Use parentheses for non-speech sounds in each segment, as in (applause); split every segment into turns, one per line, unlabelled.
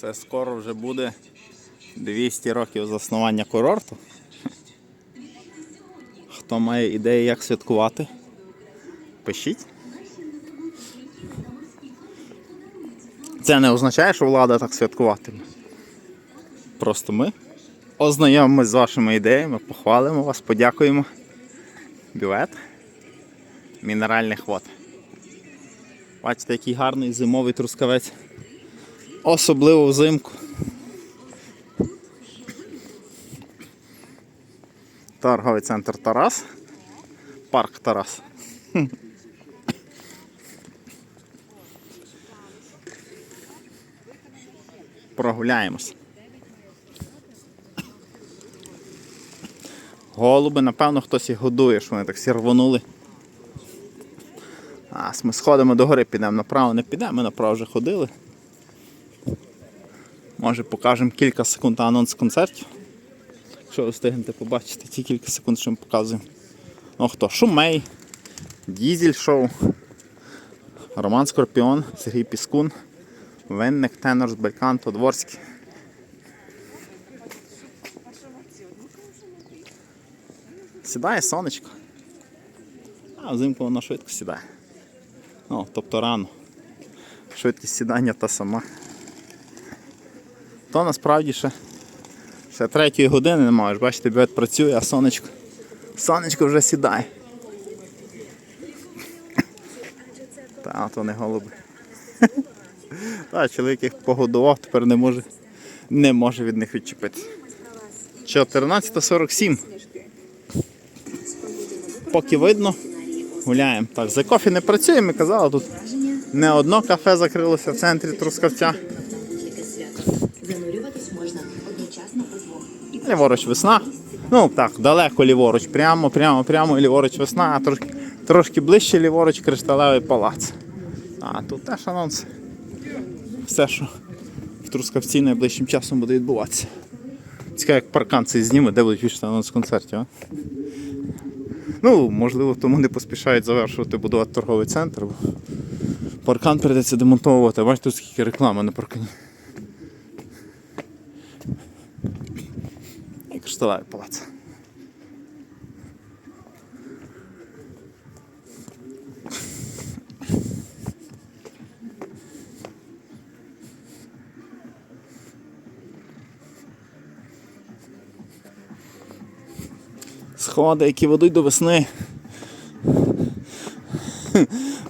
Це скоро вже буде 200 років заснування курорту. Хто має ідеї, як святкувати? Пишіть. Це не означає, що влада так святкуватиме. Просто ми ознайомимось з вашими ідеями, похвалимо вас, подякуємо. Бювет мінеральних вод. Бачите, який гарний зимовий трускавець. Особливо взимку. Торговий центр Тарас. Парк Тарас. Прогуляємось. Голуби, напевно, хтось їх годує, що вони так всі рвонули. А, ми сходимо до гори, підемо направо, не підемо, ми направо вже ходили. Може покажемо кілька секунд анонс концертів. Якщо ви встигнете побачити, ті кілька секунд, що ми показуємо. Ну хто? Шумей, Дізель шоу, Роман Скорпіон, Сергій Піскун, Винник, Тенор Бельканто, Дворський. Сідає сонечко. А взимку воно швидко сідає. Ну, тобто рано. Швидкість сідання та сама. То насправді ще, ще третьої години немає. Ж Бачите, бювет працює, а сонечко. Сонечко вже сідає. Та, то не голуби. (laughs) Та, чоловік їх погодував, тепер не може, не може від них відчепитися. 14.47. Поки видно, гуляємо. Так, за кофі не працює, ми казали, тут не одно кафе закрилося в центрі Трускавця. Ліворуч весна. Ну так, далеко ліворуч, прямо, прямо, прямо ліворуч весна, а трошки, трошки ближче ліворуч кришталевий палац. А тут теж анонс. Все, що в Трускавці найближчим часом буде відбуватися. Цікаво, як паркан цей зніме, де будуть вішати анонс концертів. А? Ну, можливо, тому не поспішають завершувати будувати торговий центр. Паркан прийдеться демонтовувати. Бачите, скільки реклами на паркані. І кришталевий палац. Сходи, які ведуть до весни.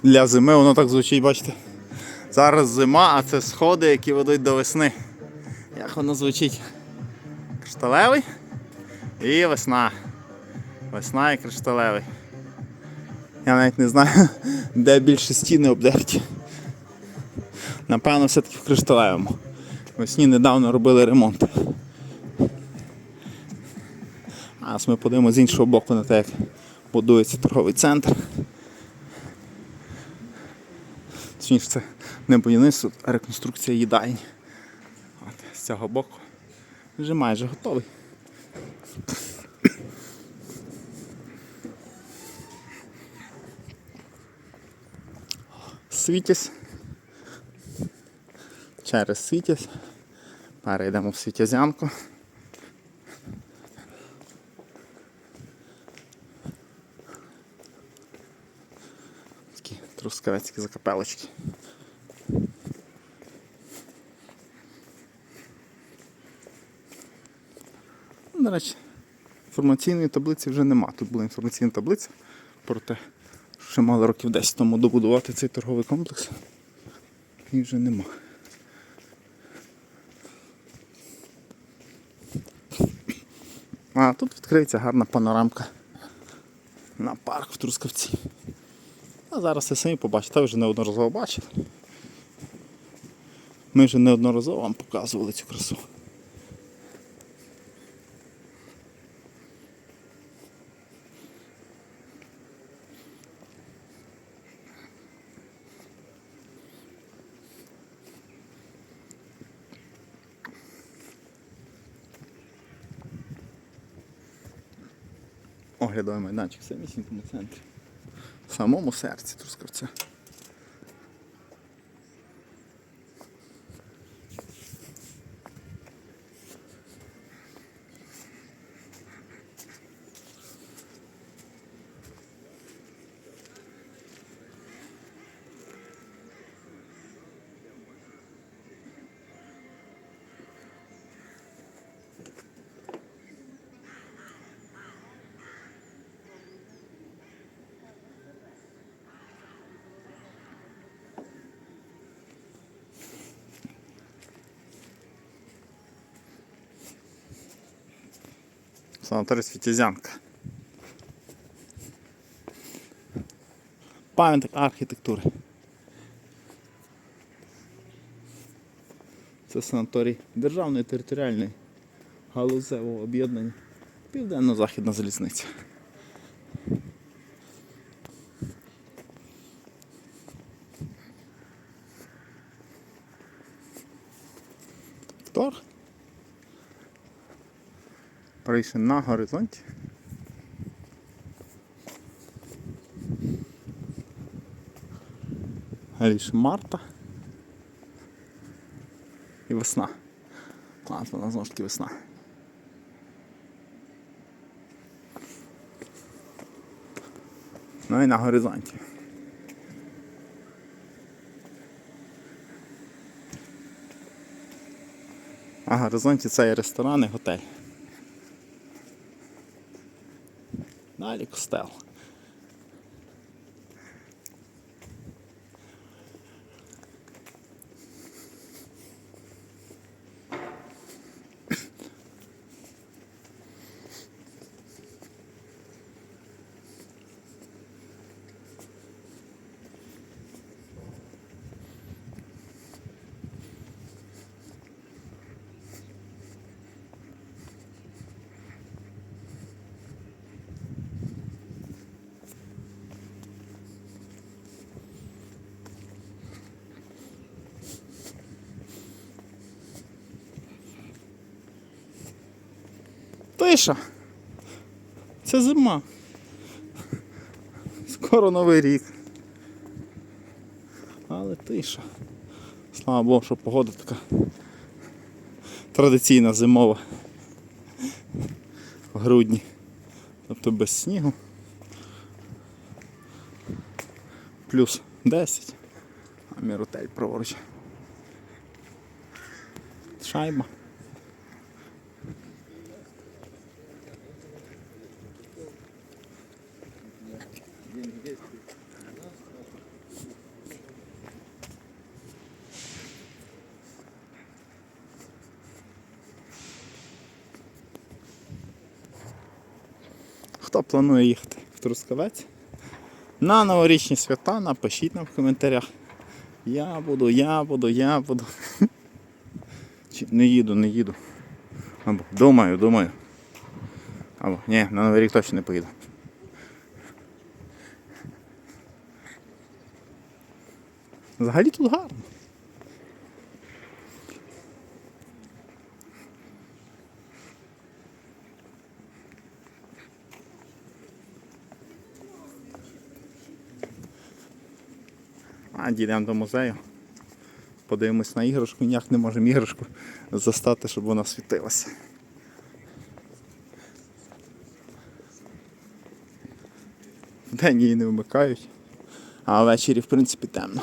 Для зими воно так звучить, бачите. Зараз зима, а це сходи, які ведуть до весни. Як воно звучить? Кришталевий і весна. Весна і кришталевий. Я навіть не знаю, (laughs) де більше стіни обдерті. Напевно, все-таки в кришталевому. Весні недавно робили ремонт. А ми подивимося з іншого боку на те, як будується торговий центр. Точніше, це не будівництво, а реконструкція їдальні. От, з цього боку вже майже готовий. Світязь. Через світязь. Перейдемо в світязянку. Такі трускавецькі закапелочки. До речі, інформаційної таблиці вже нема. Тут була інформаційна таблиця про те, ще мали років 10 тому добудувати цей торговий комплекс. І вже нема. А тут відкриється гарна панорамка на парк в Трускавці. А зараз ви самі побачите, ви вже неодноразово бачили. Ми вже неодноразово вам показували цю красу. Оглядовий майданчик самісінькому центрі. В самому серці Трускавця. Санаторій Світязянка. Пам'ятник архітектури. Це санаторій Державної територіальної галузевого об'єднання Південно-Західна залізниця. Вторг. Прийшли на горизонті. Ріш марта. І весна. Ладно, вона знову ж таки весна. Ну і на горизонті. На горизонті це є ресторан і готель. Далі костел. Тиша. Це зима. Скоро новий рік. Але тиша. Слава Богу, що погода така традиційна зимова. В грудні. Тобто без снігу. Плюс 10. А міротель праворуч. Шайба. Хто планує їхати в Трускавець? На новорічні свята напишіть нам в коментарях. Я буду, я буду, я буду. (laughs) Чи не їду, не їду. Або думаю, думаю. Або ні, на Новий рік точно не поїду. Взагалі тут гарно. А, дійдемо до музею. Подивимось на іграшку, ніяк не можемо іграшку застати, щоб вона світилася. Вдень її не вмикають, а ввечері, в принципі, темно.